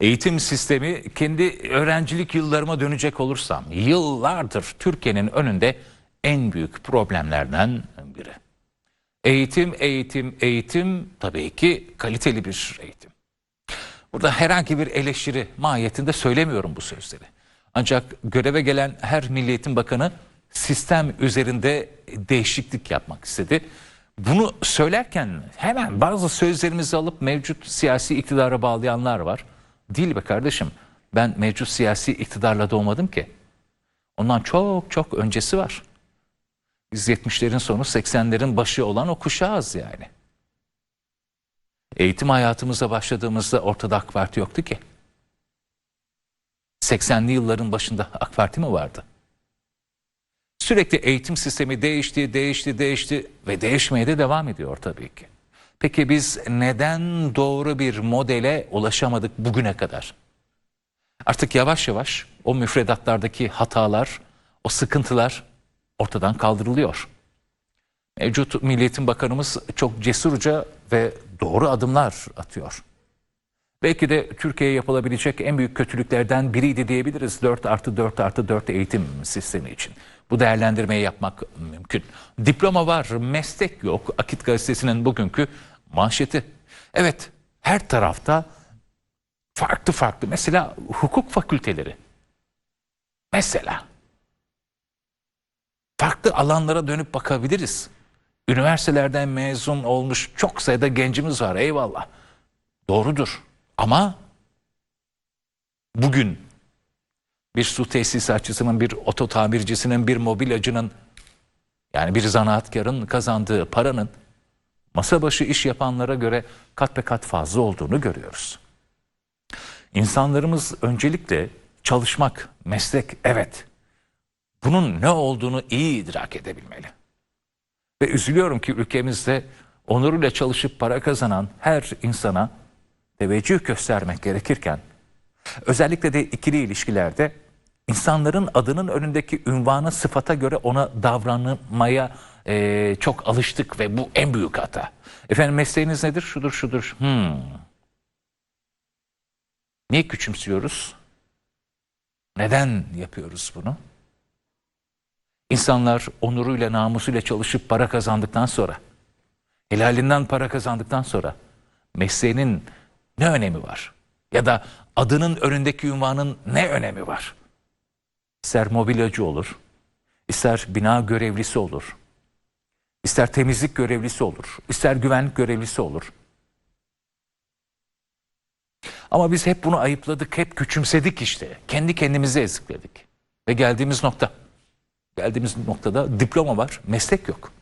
Eğitim sistemi kendi öğrencilik yıllarıma dönecek olursam yıllardır Türkiye'nin önünde en büyük problemlerden biri. Eğitim, eğitim, eğitim tabii ki kaliteli bir eğitim. Burada herhangi bir eleştiri mahiyetinde söylemiyorum bu sözleri. Ancak göreve gelen her Milli Eğitim Bakanı sistem üzerinde değişiklik yapmak istedi. Bunu söylerken hemen bazı sözlerimizi alıp mevcut siyasi iktidara bağlayanlar var. Değil be kardeşim ben mevcut siyasi iktidarla doğmadım ki. Ondan çok çok öncesi var. Biz 70'lerin sonu 80'lerin başı olan o kuşağız yani. Eğitim hayatımıza başladığımızda ortada AK Parti yoktu ki. 80'li yılların başında AK Parti mi vardı? Sürekli eğitim sistemi değişti, değişti, değişti ve değişmeye de devam ediyor tabii ki. Peki biz neden doğru bir modele ulaşamadık bugüne kadar? Artık yavaş yavaş o müfredatlardaki hatalar, o sıkıntılar ortadan kaldırılıyor. Mevcut Milli Eğitim Bakanımız çok cesurca ve doğru adımlar atıyor. Belki de Türkiye'ye yapılabilecek en büyük kötülüklerden biriydi diyebiliriz 4 artı 4 artı 4 eğitim sistemi için. Bu değerlendirmeyi yapmak mümkün. Diploma var, meslek yok. Akit gazetesinin bugünkü manşeti. Evet, her tarafta farklı farklı. Mesela hukuk fakülteleri. Mesela farklı alanlara dönüp bakabiliriz. Üniversitelerden mezun olmuş çok sayıda gencimiz var eyvallah. Doğrudur. Ama bugün bir su tesisatçısının, bir oto tamircisinin, bir mobilyacının yani bir zanaatkarın kazandığı paranın masa başı iş yapanlara göre kat be kat fazla olduğunu görüyoruz. İnsanlarımız öncelikle çalışmak, meslek evet. Bunun ne olduğunu iyi idrak edebilmeli. Ve üzülüyorum ki ülkemizde onuruyla çalışıp para kazanan her insana teveccüh göstermek gerekirken özellikle de ikili ilişkilerde insanların adının önündeki ünvanı sıfata göre ona davranmaya eee, çok alıştık ve bu en büyük hata. Efendim mesleğiniz nedir? Şudur şudur. Hmm. Niye küçümsüyoruz? Neden yapıyoruz bunu? İnsanlar onuruyla namusuyla çalışıp para kazandıktan sonra, helalinden para kazandıktan sonra mesleğinin ne önemi var? Ya da adının önündeki ünvanın ne önemi var? İster mobilyacı olur, ister bina görevlisi olur, ister temizlik görevlisi olur, ister güvenlik görevlisi olur. Ama biz hep bunu ayıpladık, hep küçümsedik işte. Kendi kendimizi ezikledik. Ve geldiğimiz nokta, geldiğimiz noktada diploma var, meslek yok.